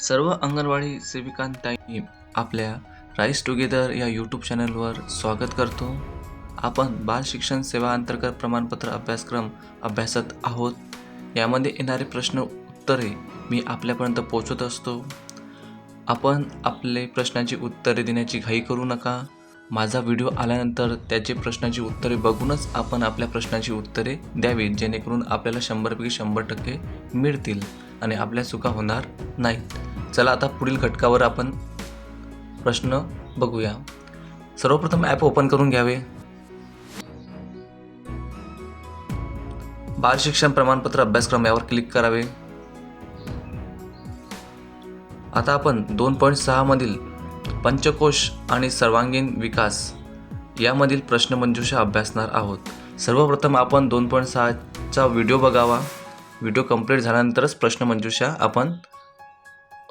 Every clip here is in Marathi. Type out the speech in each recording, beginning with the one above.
सर्व अंगणवाडी सेविकांताई आपल्या राईस टुगेदर या यूट्यूब चॅनलवर स्वागत करतो. आपण बाल शिक्षण सेवा अंतर्गत प्रमाणपत्र अभ्यासक्रम अभ्यासत आहोत. यामध्ये येणारे प्रश्न उत्तरे मी आपल्यापर्यंत पोचत असतो. आपण आपले प्रश्नांची उत्तरे देण्याची घाई करू नका. माझा व्हिडिओ आल्यानंतर त्याचे प्रश्नांची उत्तरे बघूनच आपण आपल्या प्रश्नाची उत्तरे द्यावीत जेणेकरून आपल्याला शंभरपैकी शंभर टक्के मिळतील आणि आपल्या चुका होणार नाहीत. चला आता पुढील घटकावर आपण प्रश्न बघूया. सर्वप्रथम ॲप ओपन करून घ्यावे. बाल शिक्षण प्रमाणपत्र अभ्यासक्रम यावर क्लिक करावे. आता आपण दोन पॉईंट सहामधील पंचकोश आणि सर्वांगीण विकास यामधील प्रश्नमंजुषा अभ्यासणार आहोत. सर्वप्रथम आपण दोन पॉईंट सहाचा व्हिडिओ बघावा. व्हिडिओ कंप्लीट झाल्यानंतरच प्रश्नमंजुषा आपण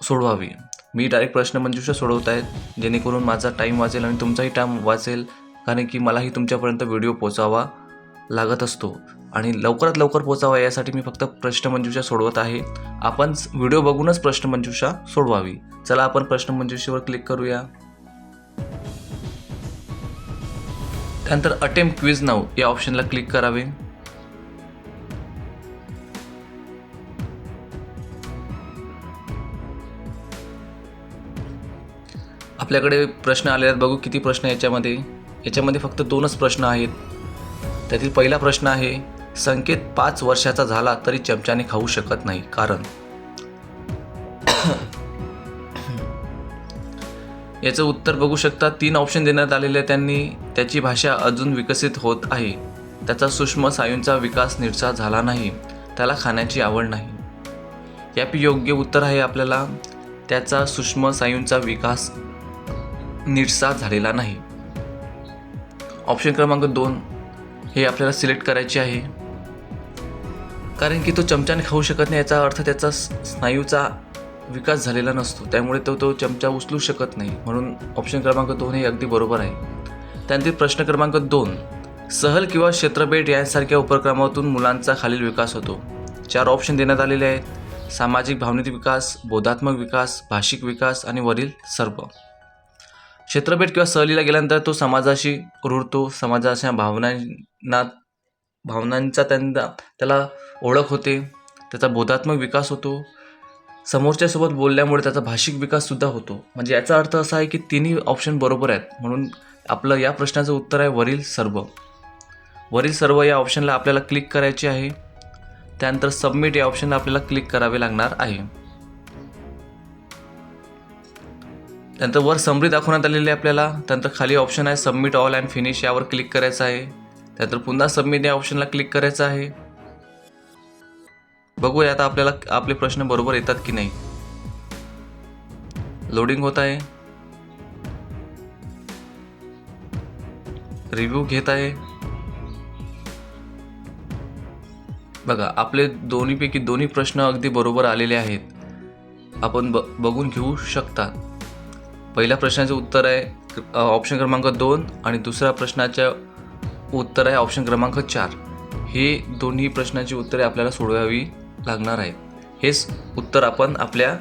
सोडवावी. मी डायरेक्ट प्रश्नमंजुषा सोडवत आहेत जेणेकरून माझा टाईम वाचेल आणि तुमचाही टाईम वाचेल कारण की मलाही तुमच्यापर्यंत व्हिडिओ पोचावा लागत असतो. आणि लवकरात लवकर पोचावा यासाठी मी फक्त प्रश्नमंजुषा सोडवत आहे. आपण व्हिडिओ बघूनच प्रश्नमंजुषा सोडवावी. चला आपण प्रश्नमंजुषेवर क्लिक करूया. त्यानंतर अटेम्प्ट क्विज नाव या ऑप्शनला क्लिक करावे. आपल्याकडे प्रश्न आले आहेत. बघू किती प्रश्न याच्यामध्ये. याच्यामध्ये फक्त दोनच प्रश्न आहेत. त्यातील पहिला प्रश्न आहे संकेत पाच वर्षाचा झाला तरी चमच्याने खाऊ शकत नाही. कारण? याचं उत्तर बघू शकता. तीन ऑप्शन देण्यात आलेले त्यांनी. त्याची भाषा अजून विकसित होत आहे. त्याचा सूक्ष्म सायूंचा विकास निरसा झाला नाही. त्याला खाण्याची आवड नाही. यापी योग्य उत्तर आहे आपल्याला. त्याचा सूक्ष्म सायूंचा विकास नीटसा झालेला नाही. ऑप्शन क्रमांक दोन हे आपल्याला सिलेक्ट करायचे आहे. कारण की तो चमच्याने खाऊ शकत नाही याचा अर्थ त्याचा स्नायूचा विकास झालेला नसतो. त्यामुळे तो तो चमचा उचलू शकत नाही. म्हणून ऑप्शन क्रमांक दोन हे अगदी बरोबर आहे. त्यानंतर प्रश्न क्रमांक दोन. सहल किंवा क्षेत्रभेट यांसारख्या उपक्रमातून मुलांचा खालील विकास होतो. चार ऑप्शन देण्यात आलेले आहेत. सामाजिक भावनिक विकास बोधात्मक विकास भाषिक विकास आणि वरील सर्व क्षेत्रभेट किंवा सहलीला गेल्यानंतर तो समाजाशी रुळतो समाजाच्या भावनांना भावनांचा त्यांना त्याला ओळख होते त्याचा बोधात्मक विकास होतो. समोरच्यासोबत बोलल्यामुळे त्याचा भाषिक विकाससुद्धा होतो. म्हणजे याचा अर्थ असा आहे की तिन्ही ऑप्शन बरोबर आहेत. म्हणून आपलं या प्रश्नाचं उत्तर आहे वरील सर्व. वरील सर्व या ऑप्शनला आपल्याला क्लिक करायचे आहे. त्यानंतर सबमिट या ऑप्शनला आपल्याला क्लिक करावे लागणार आहे. त्यानंतर वर समरी दाखवण्यात आलेली आहे आपल्याला. त्यानंतर खाली ऑप्शन आहे सबमिट ऑल अँड फिनिश यावर क्लिक करायचं आहे. त्यानंतर पुन्हा सबमिट या ऑप्शनला क्लिक करायचं आहे. बघूया आता आपल्याला आपले प्रश्न बरोबर येतात की नाही. लोडिंग होत आहे. रिव्ह्यू घेत आहे. बघा आपले दोन्हीपैकी दोन्ही प्रश्न अगदी बरोबर आलेले आहेत. आपण ब बघून घेऊ शकता. पहिल्या प्रश्नाचे उत्तर आहे ऑप्शन क्रमांक दोन आणि दुसऱ्या प्रश्नाच्या उत्तर आहे ऑप्शन क्रमांक चार. हे दोन्ही प्रश्नाची उत्तरे आपल्याला सोडवावी लागणार आहेत हेच उत्तर आपण आपल्या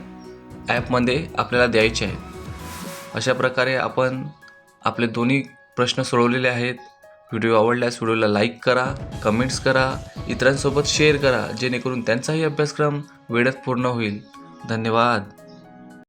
ॲपमध्ये आपल्याला द्यायचे आहेत अशा प्रकारे आपण आपले दोन्ही प्रश्न सोडवलेले आहेत. व्हिडिओ आवडल्यास व्हिडिओला लाईक करा कमेंट्स करा इतरांसोबत शेअर करा जेणेकरून त्यांचाही अभ्यासक्रम वेळेत पूर्ण होईल. धन्यवाद.